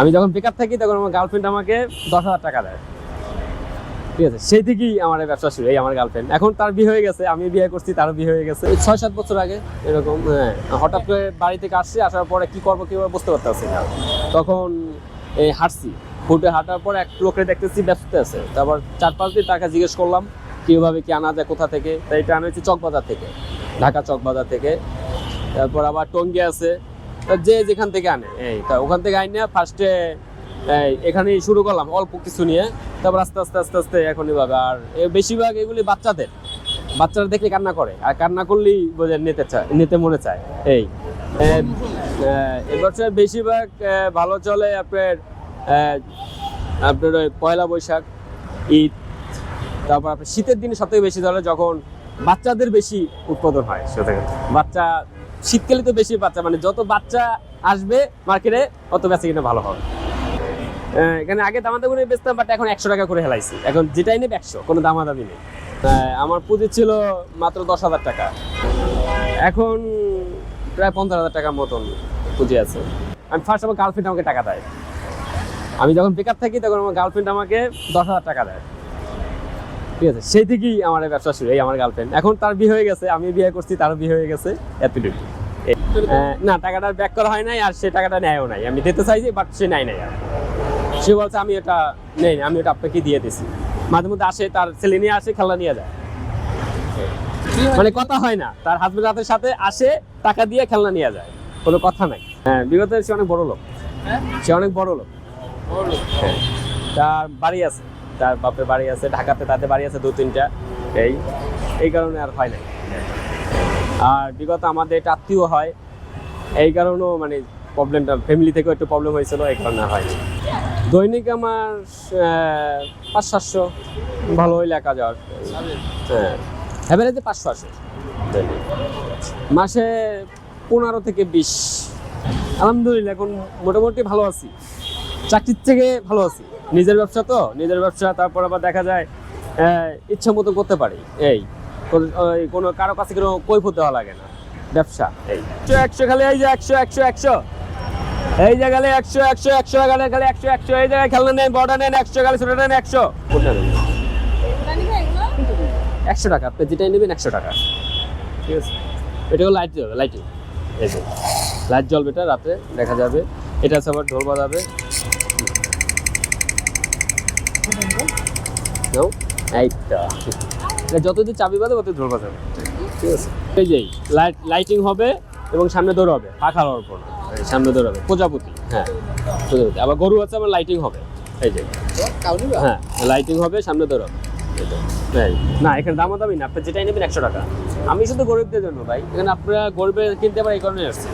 আমি যখন বেকার থাকি, তখন আমার গার্লফ্রেন্ড আমাকে দশ হাজার টাকা দেয়। ঠিক আছে? সেই থেকেই আমার ব্যবসা শুরু, এই আমার গার্লফ্রেন্ড এখন তার বিয়ে হয়ে গেছে, আমি বিয়ে করছি, তারও বিয়ে হয়ে গেছে। ছয় সাত বছর আগে, এরকম হ্যাঁ হঠাৎ করে বাড়ি থেকে আসছি, আসার পরে কি করব কি করব বুঝতে পারতেছি না। তখন এই হাঁটছি। ফুটে হাঁটার পর এক লোকে দেখতেছি ব্যস্ত আছে। তারপর চার পাঁচ দিন টাকা জিজ্ঞেস করলাম, কীভাবে, কি আনা যায়, কোথা থেকে? তাই এটা আনা হচ্ছে চকবাজার থেকে। ঢাকা চকবাজার থেকে। তারপর আবার টঙ্গি আছে। যে যেখান থেকে আনে। এই, তা ওখান থেকে আইনে ফার্স্টে এখানেই শুরু করলাম, অল্প কিছু নিয়ে। তারপর আস্তে আস্তে আস্তে আস্তে এখন এভাবে আর বেশিরভাগ এগুলি বাচ্চাদের। বাচ্চারা দেখলে কান্না করে, আর কান্না করলেই বোঝে নিতে চায়, নিতে মনে চায়। এই এবছর বেশিরভাগ ভালো চলে আপনার আপনার ওই পয়লা বৈশাখ, ঈদ, তারপর আপনার শীতের দিনে সব থেকে বেশি চলে যখন বাচ্চাদের বেশি উৎপাদন হয় সেটা বাচ্চা শীতকালে তো বেশি বাচ্চা মানে যত বাচ্চা আসবে মার্কেটে তত বেশি কিনা ভালো হবে। এখানে আগে দামাদামি করে বেচতাম বাট এখন একশো টাকা করে হেলাইছি। এখন যেটাই নেবে একশো, কোনো দামাদামি নেই। আমার পুঁজি ছিল মাত্র দশ হাজার টাকা। এখন প্রায় পঞ্চাশ হাজার টাকার মতন পুঁজি আছে। আমি ফার্স্ট আমার গার্লফ্রেন্ড আমাকে টাকা দেয়। আমি যখন বেকার থাকি, তখন আমার গার্লফ্রেন্ড আমাকে দশ হাজার টাকা দেয়। ঠিক আছে? সেই থেকেই আমার ব্যবসা শুরু, এই আমার গার্লফ্রেন্ড এখন তার বিয়ে হয়ে গেছে, আমি বিয়ে করছি, তারও বিয়ে হয়ে গেছে, এতটুকু। না টাকাটা ব্যাক করা হয় নাই আর সে টাকাটা নেয়ও নাই। আমি দিতে চাইছি বাট সে নাই নাই আর। সে বলছে আমি এটা নেই আমি ওটা আপনাকে দিয়ে দিছি। মাঝে মধ্যে আসে তার ছেলে নিয়ে আসে খেলা নিয়ে যায়। মানে কথা হয় না। তার হাজবেন্ড রাতের সাথে আসে টাকা দিয়ে খেলনা নিয়ে যায়। কোনো কথা নাই। হ্যাঁ বিগত সে অনেক বড় লোক। সে অনেক বড় লোক। হ্যাঁ। তার বাড়ি আছে। তার বাপের বাড়ি আছে ঢাকাতে তাদের বাড়ি আছে দু তিনটা এই এই কারণে আর হয় নাই। আর বিগত আমাদের এটা আত্মীয় হয়, এই কারণেও মানে প্রবলেমটা ফ্যামিলি থেকেও একটু প্রবলেম হয়েছিল, এই কারণে হয়নি দৈনিক আমার পাঁচ সাতশো ভালো হইলে এক হাজার। হ্যাঁ। অ্যাভারেজে পাঁচশো আসে মাসে পনেরো থেকে বিশ। আলহামদুলিল্লাহ, এখন মোটামুটি ভালো আছি। চাকরির থেকে ভালো আছি। নিজের ব্যবসা তো, নিজের ব্যবসা, তারপর আবার দেখা যায় ইচ্ছা মতো করতে পারি। এই। কোনো- কারও কাছে কোনো কৈফত দেওয়া লাগে না। ব্যবসা, এই। একশো একশো খালি, এই যে একশো একশো একশো। এই জায়গায় একশো একশো একশো গেলে খালি একশো একশো। এই জায়গায় খেলনা নেন বড় নেন, একশো খালি ছোটো নেন, একশো। একশো টাকা আপনি যেটাই নেবেন একশো টাকা। ঠিক আছে? এটা লাইট জ্বলবে লাইটিং এই যে লাইট জ্বলবে এটা রাতে, দেখা যাবে। এটা আছে আবার ঢোল বাজাবে। এটা যতদিন চাবি বাজে তত ঢোল বাজাবে। ঠিক আছে। এই যে লাইট লাইটিং হবে এবং সামনে দৌড় হবে পাখা হওয়ার পর সামনে দৌড় হবে প্রজাপতি। হ্যাঁ প্রজাপতি। আবার গরু আছে আবার লাইটিং হবে। এই যে। হ্যাঁ লাইটিং হবে সামনে দৌড় হবে। না এখানে দামা দামি না আপনি যেটাই নেবেন একশো টাকা। আমি শুধু গরিবদের জন্য ভাই। এখানে আপনারা গরিবের কিনতে পারে এই কারণে আসছে।